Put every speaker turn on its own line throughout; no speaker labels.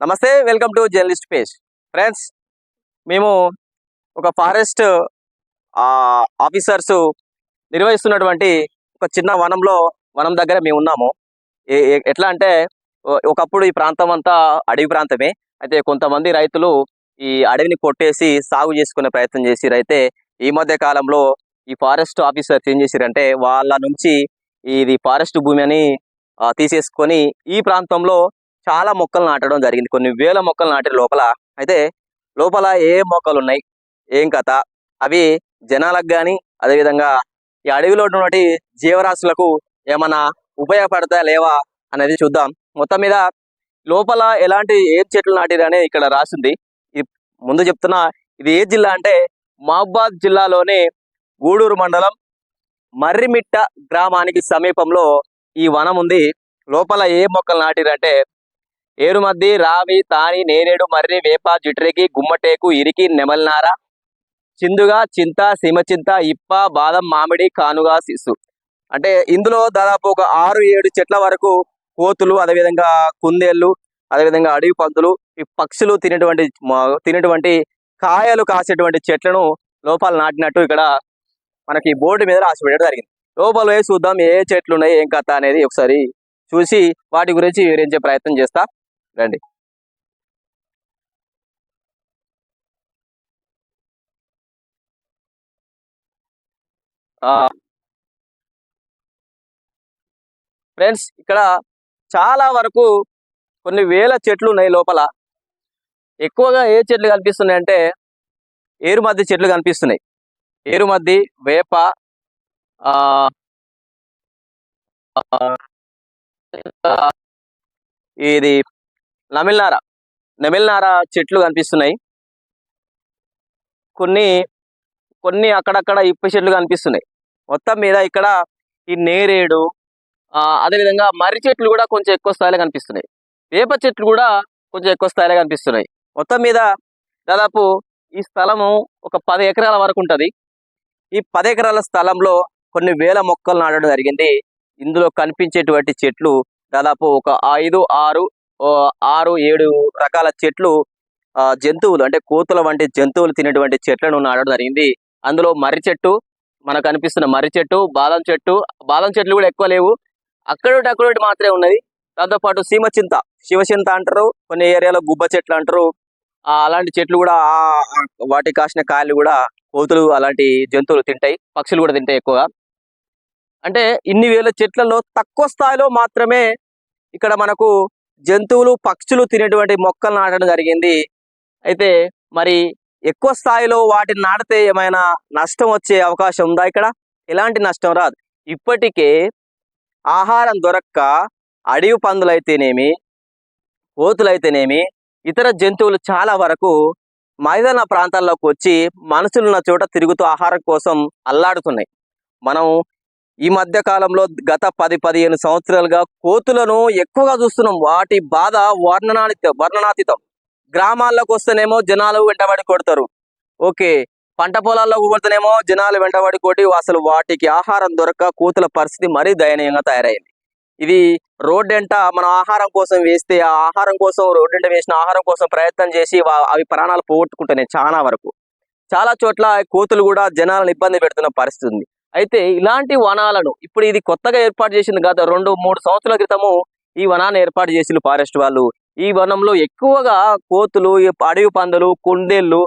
నమస్తే welcome to journalist page. Friends మేము ఒక ఫారెస్ట్ ఆఫీసర్స్ నిర్వహిస్తున్నటువంటి ఒక చిన్న వనంలో వనం దగ్గర మేము ఉన్నాము. ఎట్లా అంటే ఒకప్పుడు ఈ ప్రాంతం అంతా అడవి ప్రాంతమే. అయితే కొంతమంది రైతులు ఈ అడవిని కొట్టేసి సాగు చేసుకునే ప్రయత్నం చేసిరు అయితే ఈ మధ్య కాలంలో ఈ ఫారెస్ట్ ఆఫీసర్స్ ఏం చేసిరంటే వాళ్ళ నుంచి ఇది ఫారెస్ట్ భూమి అని తీసేసుకొని ఈ ప్రాంతంలో చాలా మొక్కలు నాటడం జరిగింది. కొన్ని వేల మొక్కలు నాటిన లోపల అయితే లోపల ఏ మొక్కలు ఉన్నాయి ఏం కథ? అవి జనాలకు కానీ అదేవిధంగా ఈ అడవిలో ఉన్నటువంటి జీవరాశులకు ఏమైనా ఉపయోగపడతా లేవా అనేది చూద్దాం. మొత్తం మీద లోపల ఎలాంటి ఏ చెట్లు నాటిరు ఇక్కడ రాసింది. ముందు చెప్తున్నా ఇది ఏ జిల్లా అంటే మహబాద్ జిల్లాలోని గూడూరు మండలం మర్రిమిట్ట గ్రామానికి సమీపంలో ఈ వనం ఉంది. లోపల ఏ మొక్కలు నాటిరంటే ఏరుమద్ది రావి తాని నేరేడు మర్రి వేప జిట్రికి గుమ్మటేకు ఇరికి నెమలినార చిందుగా చింత సీమచింత ఇప్ప బాదం మామిడి కానుగా శిస్సు అంటే ఇందులో దాదాపు ఒక ఆరు ఏడు చెట్ల వరకు కోతులు అదేవిధంగా కుందేళ్ళు అదేవిధంగా అడవి పందులు ఈ పక్షులు తినేటువంటి తినేటువంటి కాయలు కాసేటువంటి చెట్లను లోపల నాటినట్టు ఇక్కడ మనకి బోర్డు మీద రాసి పెట్టడం జరిగింది. లోపల వేసి చూద్దాం ఏ చెట్లు ఉన్నాయి ఏం కథ అనేది ఒకసారి చూసి వాటి గురించి వివరించే ప్రయత్నం చేస్తా. రండి. ఫ్రెండ్స్ ఇక్కడ చాలా వరకు కొన్ని వేల చెట్లు ఉన్నాయి లోపల. ఎక్కువగా ఏ చెట్లు కనిపిస్తున్నాయి అంటే ఏరుమద్ది చెట్లు కనిపిస్తున్నాయి. ఏరుమద్ది వేప ఆ ఇది నమిల్నార. నమిల్నార చెట్లు కనిపిస్తున్నాయి. కొన్ని కొన్ని అక్కడక్కడ ఇప్ప చెట్లు కనిపిస్తున్నాయి. మొత్తం మీద ఇక్కడ ఈ నేరేడు ఆ, అదేవిధంగా మర్రి చెట్లు కూడా కొంచెం ఎక్కువ స్థాయిలో కనిపిస్తున్నాయి. వేప చెట్లు కూడా కొంచెం ఎక్కువ స్థాయిలో కనిపిస్తున్నాయి. మొత్తం మీద దాదాపు ఈ స్థలము ఒక పది ఎకరాల వరకు ఉంటుంది. ఈ పది ఎకరాల స్థలంలో కొన్ని వేల మొక్కలు నాటడం జరిగింది. ఇందులో కనిపించేటువంటి చెట్లు దాదాపు ఒక ఐదు ఆరు ఆరు ఏడు రకాల చెట్లు ఆ, జంతువులు అంటే కోతుల వంటి జంతువులు తినేటువంటి చెట్లను నాడడం జరిగింది. అందులో మర్రి చెట్టు మనకు కనిపిస్తున్న మర్రి చెట్టు బాదం చెట్టు బాదం చెట్లు కూడా ఎక్కువ లేవు. అక్కడోటి అక్కడోటి మాత్రమే ఉన్నది. దాంతోపాటు సీమ చింత శివచింత అంటారు కొన్ని ఏరియాలో గుబ్బ చెట్లు అంటారు. ఆ, అలాంటి చెట్లు కూడా వాటి వాటికి కాసిన కాయలు కూడా కోతులు అలాంటి జంతువులు తింటాయి పక్షులు కూడా తింటాయి ఎక్కువగా. అంటే ఇన్ని వేల చెట్లలో తక్కువ స్థాయిలో మాత్రమే ఇక్కడ మనకు జంతువులు పక్షులు తినేటువంటి మొక్కలు నాటడం జరిగింది. అయితే మరి ఎక్కువ స్థాయిలో వాటిని నాటితే ఏమైనా నష్టం వచ్చే అవకాశం ఉందా ఇక్కడ? ఎలాంటి నష్టం రాదు. ఇప్పటికే ఆహారం దొరక్క అడవి పందులైతేనేమి కోతులైతేనేమి ఇతర జంతువులు చాలా వరకు మైదాన ప్రాంతాల్లోకి వచ్చి మనుషులున్న చోట తిరుగుతూ ఆహారం కోసం అల్లాడుతున్నాయి. మనం ఈ మధ్య కాలంలో గత పది పదిహేను సంవత్సరాలుగా కోతులను ఎక్కువగా చూస్తున్నాం. వాటి బాధ వర్ణనాతీతం వర్ణనాతీతం. గ్రామాల్లోకి వస్తేనేమో జనాలు వెంటబడి కొడతారు. ఓకే పంట పొలాల్లోకి కొడితేనేమో జనాలు వెంటబడి కొట్టి అసలు వాటికి ఆహారం దొరక్క కోతుల పరిస్థితి మరీ దయనీయంగా తయారైంది. ఇది రోడ్డెంట మన ఆహారం కోసం వేస్తే ఆ ఆహారం కోసం రోడ్డెంట వేసిన ఆహారం కోసం ప్రయత్నం చేసి అవి ప్రాణాలు పోగొట్టుకుంటున్నాయి చాలా వరకు. చాలా చోట్ల కోతులు కూడా జనాలను ఇబ్బంది పెడుతున్న పరిస్థితి ఉంది. అయితే ఇలాంటి వనాలను ఇప్పుడు ఇది కొత్తగా ఏర్పాటు చేసింది గత రెండు మూడు సంవత్సరాల క్రితము ఈ వనాన్ని ఏర్పాటు చేసిన ఫారెస్ట్ వాళ్ళు. ఈ వనంలో ఎక్కువగా కోతులు అడవి పందులు కుందేళ్ళు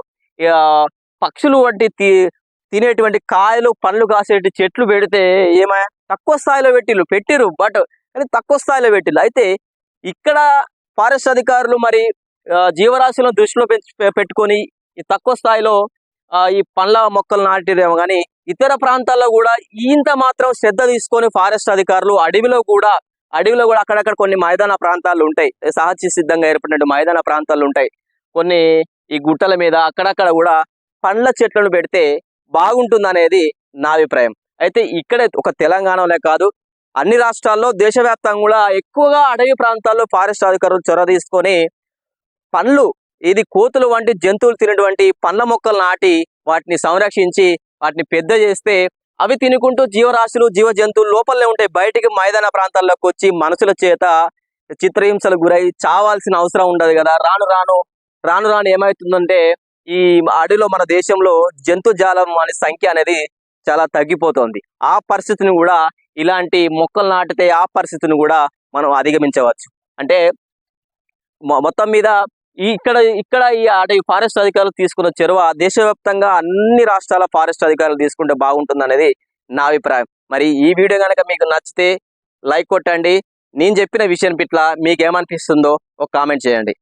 పక్షులు వంటి తి- తినేటువంటి కాయలు పండ్లు కాసేటి చెట్లు పెడితే ఏమయ్యా తక్కువ స్థాయిలో పెట్టిళ్ళు పెట్టిరు బట్ కానీ తక్కువ స్థాయిలో పెట్టిళ్ళు. అయితే ఇక్కడ ఫారెస్ట్ అధికారులు మరి ఆ, జీవరాశులను దృష్టిలో పె- పెట్టుకొని తక్కువ స్థాయిలో ఈ పండ్ల మొక్కలు నాటిరేమో కానీ ఇతర ప్రాంతాల్లో కూడా ఇంత మాత్రం శ్రద్ధ తీసుకొని ఫారెస్ట్ అధికారులు అడవిలో కూడా అడవిలో కూడా అక్కడక్కడ కొన్ని మైదాన ప్రాంతాలు ఉంటాయి. సహజ సిద్ధంగా ఏర్పడినట్టు మైదాన ప్రాంతాలు ఉంటాయి. కొన్ని ఈ గుట్టల మీద అక్కడక్కడ కూడా పండ్ల చెట్లను పెడితే బాగుంటుంది అనేది నా అభిప్రాయం. అయితే ఇక్కడే ఒక తెలంగాణలోనే కాదు అన్ని రాష్ట్రాల్లో దేశవ్యాప్తంగా కూడా ఎక్కువగా అడవి ప్రాంతాల్లో ఫారెస్ట్ అధికారులు చొరవ తీసుకొని పండ్లు ఇది కోతులు వంటి జంతువులు తినేటువంటి పండ్ల మొక్కలు నాటి వాటిని సంరక్షించి వాటిని పెద్ద చేస్తే అవి తినుకుంటూ జీవరాశులు జీవ జంతువులు లోపలనే ఉంటాయి బయటికి మైదాన ప్రాంతాల్లోకి వచ్చి మనుషుల చేత చిత్రహింసలకు గురై చావాల్సిన అవసరం ఉండదు కదా. రాను రాను రాను రాను ఏమవుతుందంటే ఈ అడవిలో మన దేశంలో జంతుజాలం అనే సంఖ్య అనేది చాలా తగ్గిపోతుంది. ఆ పరిస్థితిని కూడా ఇలాంటి మొక్కలు నాటితే ఆ పరిస్థితిని కూడా మనం అధిగమించవచ్చు. అంటే మొత్తం మీద ఇక్కడ ఇక్కడ ఈ అటవీ ఫారెస్ట్ అధికారులు తీసుకున్న చొరవ దేశవ్యాప్తంగా అన్ని రాష్ట్రాల ఫారెస్ట్ అధికారులు తీసుకుంటే బాగుంటుంది అనేది నా అభిప్రాయం. మరి ఈ వీడియో కనుక మీకు నచ్చితే లైక్ కొట్టండి. నేను చెప్పిన విషయం పట్ల మీకు ఏమనిపిస్తుందో ఒక కామెంట్ చేయండి.